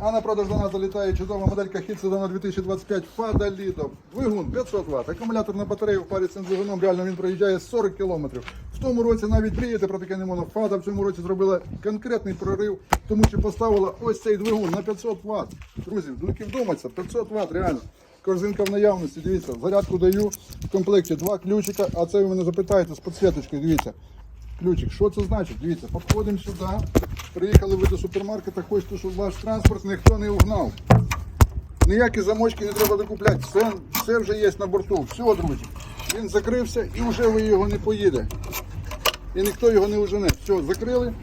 А на продаж до нас залітає чудова моделька Hit Sedona 2025 Fada. Двигун 500 Вт. Акумуляторна батарея в парі з цим двигуном реально він проїжджає 40 км. В тому році навіть мріяти про таке не можна. Фада в цьому році зробила конкретний прорив, тому що поставила ось цей двигун на 500 Вт. Друзі, тільки вдумайтеся, 500 Вт реально. Корзинка в наявності, дивіться, зарядку даю в комплекті два ключика, а це ви мене запитаєте з підсвіточкою, дивіться. Ключик, що це значить? Дивіться, підходимо сюди, приїхали ви до супермаркета, хочете, щоб ваш транспорт ніхто не угнав. Ніякі замочки не треба докупляти, все, все вже є на борту. Все, друзі. Він закрився і вже ви його не поїде. І ніхто його не ужене. Все, закрили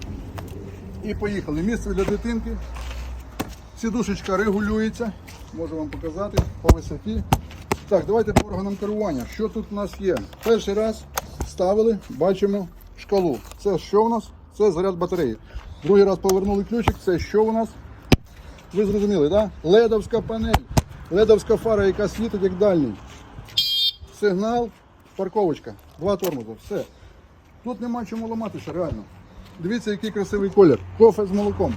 і поїхали. Місце для дитинки. Сідушечка регулюється. Можу вам показати по висоті. Так, давайте по органам керування. Що тут у нас є? Перший раз ставили, бачимо шкалу. Це що у нас? Це заряд батареї. Другий раз повернули ключик. Це що у нас? Ви зрозуміли, так? Да? Ледовська панель. Ледовська фара, яка світить як дальній. Сигнал, парковочка. Два тормоза. Все. Тут нема чому ламатися, реально. Дивіться, який красивий колір. Кофе з молоком.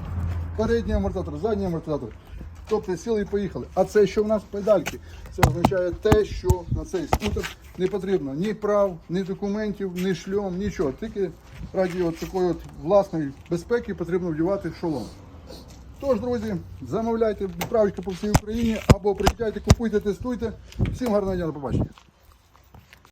Передній амортизатор, задній амортизатор. Тобто сіли і поїхали. А це що в нас педальки? Це означає те, що на цей скутер не потрібно ні прав, ні документів, ні шльом, нічого. Тільки раді от такої от власної безпеки потрібно вдівати шолом. Тож, друзі, замовляйте відправочку по всій Україні або приїжджайте, купуйте, тестуйте. Всім гарного дня, до побачення.